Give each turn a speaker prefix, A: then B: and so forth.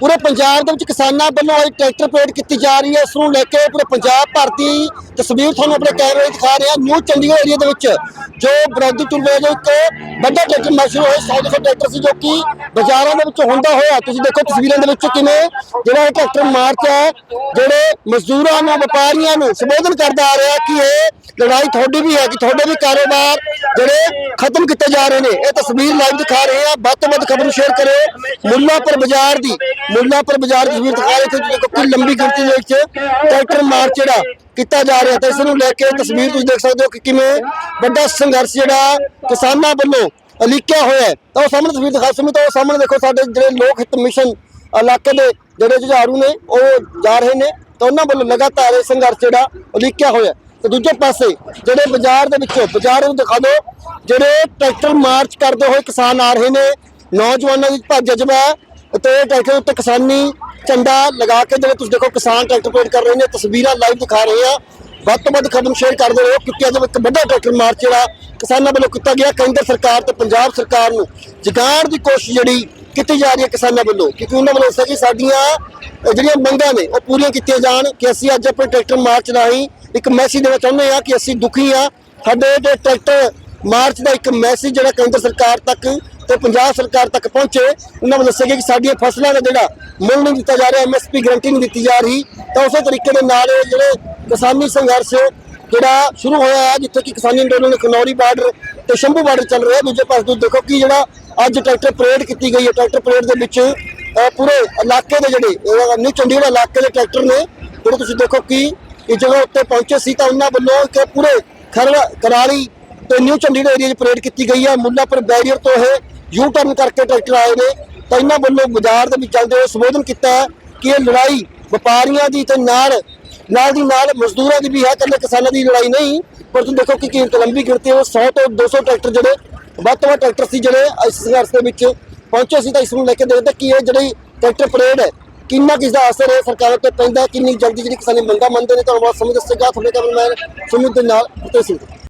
A: ਪੂਰੇ ਪੰਜਾਬ ਦੇ ਵਿੱਚ ਕਿਸਾਨਾਂ ਵੱਲੋਂ ਅੱਜ ਟਰੈਕਟਰ ਪਰੇਡ ਕੀਤੀ ਜਾ ਰਹੀ ਹੈ। ਇਸ ਨੂੰ ਲੈ ਕੇ ਪੂਰੇ ਪੰਜਾਬ ਭਰ ਦੀ ਤਸਵੀਰ ਤੁਹਾਨੂੰ ਆਪਣੇ ਕੈਮਰੇ 'ਚ ਦਿਖਾ ਰਹੇ। ਹਾਂ ਨਿਊ ਚੰਡੀਗੜ੍ਹ ਏਰੀਆ ਦੇ ਵਿੱਚ ਜੋ ਬਰੌਦੀ ਟੁਲਵੇ ਦੇ ਉੱਤੇ ਵੱਡਾ ਟਰੈਕਟਰ ਮਾਰਚ ਸ਼ੁਰੂ ਹੋਇਆ 100 ਦੇ ਟਰੈਕਟਰ ਸੀ ਜੋ ਕਿ ਬਾਜ਼ਾਰਾਂ ਦੇ ਵਿੱਚ ਹੁੰਦਾ ਹੋਇਆ। ਤੁਸੀਂ ਦੇਖੋ ਤਸਵੀਰਾਂ ਦੇ ਵਿੱਚ ਕਿਵੇਂ ਜਿਹੜਾ ਇਹ ਟਰੈਕਟਰ ਮਾਰਚ ਹੈ ਜਿਹੜੇ ਮਜ਼ਦੂਰਾਂ ਨੂੰ, ਵਪਾਰੀਆਂ ਨੂੰ ਸੰਬੋਧਨ ਕਰਦਾ ਆ ਰਿਹਾ ਕਿ ਇਹ ਲੜਾਈ ਤੁਹਾਡੀ ਵੀ ਹੈ, ਕਿ ਤੁਹਾਡੇ ਵੀ ਕਾਰੋਬਾਰ ਜਿਹੜੇ ਖਤਮ ਕੀਤੇ ਜਾ ਰਹੇ ਨੇ, ਇਹ ਤਸਵੀਰ ਲਾਈਵ ਦਿਖਾ ਰਹੇ ਆ ਵੱਧ ਤੋਂ ਵੱਧ ਖਬਰ ਨੂੰ ਸ਼ੇਅਰ ਕਰੋ ਮੁੱਲਾਪੁਰ ਬਾਜ਼ਾਰ ਦੀ, ਮੁੱਲਾਪੁਰ ਬਾਜ਼ਾਰ ਦੀ ਤਸਵੀਰ ਦਿਖਾ ਰਹੇ ਤੇ ਦੇਖੋ ਕਿ ਲੰਬੀ ਗਿਣਤੀ ਦੇ ਵਿੱਚ ਟਰੈਕਟਰ ਮਾਰਚ ਜਿਹੜਾ ਕੀਤਾ ਜਾ ਰਿਹਾ ਤੇ ਇਸ ਨੂੰ ਲੈ ਕੇ ਤਸਵੀਰ ਤੁਸੀਂ ਦੇਖ ਸਕਦੇ ਹੋ ਕਿ ਕਿਵੇਂ ਵੱਡਾ ਸੰਘਰਸ਼ ਜਿਹੜਾ ਕਿਸਾਨਾਂ ਵੱਲੋਂ ਅਲੀਕਿਆ ਹੋਇਆ ਹੈ। ਤਾਂ ਉਹ ਸਾਹਮਣੇ ਤਸਵੀਰ ਦਿਖਾ ਸਮੇਂ ਤਾਂ, ਉਹ ਸਾਹਮਣੇ ਦੇਖੋ ਸਾਡੇ ਜਿਹੜੇ ਲੋਕ ਹਿੱਤ ਮਿਸ਼ਨ ਇਲਾਕੇ ਦੇ ਜਿਹੜੇ ਜੁਝਾਰੂ ਨੇ, ਉਹ ਜਾ ਰਹੇ ਨੇ। ਤਾਂ ਉਹਨਾਂ ਵੱਲੋਂ ਲਗਾਤਾਰ ਇਹ ਸੰਘਰਸ਼ ਜਿਹੜਾ ਉਲੀਕਿਆ ਹੋਇਆ ਤੇ ਦੂਜੇ ਪਾਸੇ ਜਿਹੜੇ ਬਾਜ਼ਾਰ ਦੇ ਵਿੱਚੋਂ, ਬਾਜ਼ਾਰ ਨੂੰ ਦਿਖਾ ਦਿਓ, ਜਿਹੜੇ ਟਰੈਕਟਰ ਮਾਰਚ ਕਰਦੇ ਹੋਏ ਕਿਸਾਨ ਆ ਰਹੇ ਨੇ, ਨੌਜਵਾਨਾਂ ਦੀ ਭੱਜ ਜਜ਼ਬਾ ਹੈ ਤੇ ਟਰੈਕਟਰ ਉੱਤੇ ਕਿਸਾਨੀ ਝੰਡਾ ਲਗਾ ਕੇ ਜਿਹੜੇ ਤੁਸੀਂ ਦੇਖੋ ਕਿਸਾਨ ਟਰੈਕਟਰ ਪੇਟ ਕਰ ਰਹੇ ਨੇ, ਤਸਵੀਰਾਂ ਲਾਈਵ ਦਿਖਾ ਰਹੇ ਆ। ਵੱਧ ਤੋਂ ਵੱਧ ਖਬਰ ਸ਼ੇਅਰ ਕਰਦੇ ਰਹੋ, ਕਿਉਂਕਿ ਅੱਜ ਇੱਕ ਵੱਡਾ ਟਰੈਕਟਰ ਮਾਰਚ ਜਿਹੜਾ ਕਿਸਾਨਾਂ ਵੱਲੋਂ ਕੀਤਾ ਗਿਆ, ਕੇਂਦਰ ਸਰਕਾਰ ਤੇ ਪੰਜਾਬ ਸਰਕਾਰ ਨੂੰ ਜਗਾਉਣ ਦੀ ਕੋਸ਼ਿਸ਼ ਜਿਹੜੀ ਕੀਤੀ ਜਾ ਰਹੀ ਹੈ ਕਿਸਾਨਾਂ ਵੱਲੋਂ, ਕਿਉਂਕਿ ਉਹਨਾਂ ਵੱਲੋਂ ਦੱਸਿਆ ਸਾਡੀਆਂ ਜਿਹੜੀਆਂ ਮੰਗਾਂ ਨੇ, ਉਹ ਪੂਰੀਆਂ ਕੀਤੀਆਂ ਜਾਣ ਕਿ ਅਸੀਂ ਅੱਜ ਆਪਣੇ ਟਰੈਕਟਰ ਮਾਰਚ ਰਾਹੀਂ ਇੱਕ ਮੈਸੇਜ ਦੇਣਾ ਚਾਹੁੰਦੇ ਹਾਂ ਕਿ ਅਸੀਂ ਦੁਖੀ ਹਾਂ। ਸਾਡੇ ਜਿਹੜੇ ਟਰੈਕਟਰ ਮਾਰਚ ਦਾ ਇੱਕ ਮੈਸੇਜ ਜਿਹੜਾ ਕੇਂਦਰ ਸਰਕਾਰ ਤੱਕ ਤੇ ਪੰਜਾਬ ਸਰਕਾਰ ਤੱਕ ਪਹੁੰਚੇ, ਉਹਨਾਂ ਨੂੰ ਦੱਸਿਆ ਗਿਆ ਕਿ ਸਾਡੀਆਂ ਫਸਲਾਂ ਦਾ ਜਿਹੜਾ ਮੁੱਲ ਨਹੀਂ ਦਿੱਤਾ ਜਾ ਰਿਹਾ ਐਮਐਸਪੀ ਗਰੰਟੀ ਨਹੀਂ ਦਿੱਤੀ ਜਾ ਰਹੀ। ਤਾਂ ਉਸੇ ਤਰੀਕੇ ਦੇ ਨਾਲ ਇਹ ਜਿਹੜੇ ਕਿਸਾਨੀ ਸੰਘਰਸ਼ ਜਿਹੜਾ ਸ਼ੁਰੂ ਹੋਇਆ ਹੈ, ਜਿੱਥੇ ਕਿ ਕਿਸਾਨੀ ਅੰਦੋਲਨ ਖਨੌਰੀ ਬਾਰਡਰ ਤੇ ਸ਼ੰਭੂ ਬਾਰਡਰ ਚੱਲ ਰਿਹਾ ਦੂਜੇ ਪਾਸੇ ਤੁਸੀਂ ਦੇਖੋ ਕਿ ਜਿਹੜਾ ਅੱਜ ਟਰੈਕਟਰ ਪਰੇਡ ਕੀਤੀ ਗਈ ਹੈ। ਟਰੈਕਟਰ ਪਰੇਡ ਦੇ ਵਿੱਚ ਪੂਰੇ ਇਲਾਕੇ ਦੇ ਜਿਹੜੇ ਨਿਊ ਚੰਡੀਗੜ੍ਹ ਇਲਾਕੇ ਦੇ ਟਰੈਕਟਰ ਨੇ, ਜਿਹੜੇ ਤੁਸੀਂ ਦੇਖੋ ਕਿ ਇਸ ਜਗ੍ਹਾ ਉੱਤੇ ਪਹੁੰਚੇ ਸੀ ਤਾਂ ਉਹਨਾਂ ਵੱਲੋਂ ਕਿ ਪੂਰੇ ਖਰੜ ਕਰਾਲੀ ਤੇ ਨਿਊ ਚੰਡੀਗੜ੍ਹ ਏਰੀਆ 'ਚ ਪਰੇਡ ਕੀਤੀ ਗਈ ਹੈ ਮੁੱਲਾਪੁਰ ਬੈਰੀਅਰ ਤੋਂ ਇਹ ਯੂ ਟਰਨ ਕਰਕੇ ਟਰੈਕਟਰ ਆਏ ਨੇ। ਤਾਂ ਇਹਨਾਂ ਵੱਲੋਂ ਬਾਜ਼ਾਰ ਦੇ ਵਿੱਚ ਚੱਲਦੇ ਹੋਏ ਸੰਬੋਧਨ ਕੀਤਾ ਹੈ ਕਿ ਇਹ ਲੜਾਈ ਵਪਾਰੀਆਂ ਦੀ ਤੇ ਨਾਲ ਨਾਲ ਦੀ ਨਾਲ ਮਜ਼ਦੂਰਾਂ ਦੀ ਵੀ ਹੈ, ਇਕੱਲੇ ਕਿਸਾਨਾਂ ਦੀ ਲੜਾਈ ਨਹੀਂ। ਪਰ ਤੁਸੀਂ ਦੇਖੋ ਕਿ ਕੀਮਤ ਲੰਬੀ ਗਿਣਤੀ ਉਹ 100 ਤੋਂ 200 ਟਰੈਕਟਰ ਜਿਹੜੇ ਵੱਧ ਤੋਂ ਵੱਧ ਟਰੈਕਟਰ ਸੀ ਜਿਹੜੇ ਇਸ ਸੰਘਰਸ਼ ਦੇ ਵਿੱਚ ਪਹੁੰਚੇ ਸੀ ਤਾਂ ਇਸ ਨੂੰ ਲੈ ਕੇ ਦੇਖਦੇ ਕਿ ਇਹ ਜਿਹੜੀ ਟਰੈਕਟਰ ਪਰੇਡ ਹੈ ਕਿੰਨਾ ਕਿਸ ਦਾ ਅਸਰ ਹੈ ਸਰਕਾਰ ਉੱਤੇ ਪੈਂਦਾ, ਕਿੰਨੀ ਜਲਦੀ ਜਿਹੜੀ ਕਿਸਾਨੀ ਮੰਗਾਂ ਮੰਨਦੇ ਨੇ, ਤੁਹਾਨੂੰ ਬਹੁਤ ਸਮਝ ਦੱਸੇਗਾ। ਤੁਹਾਡੇ ਕੈਮਰਾਮੈਨ ਸੁਮਿਤ ਦੇ ਨਾਲ ਫਤਿਹ ਸਿੰਘ।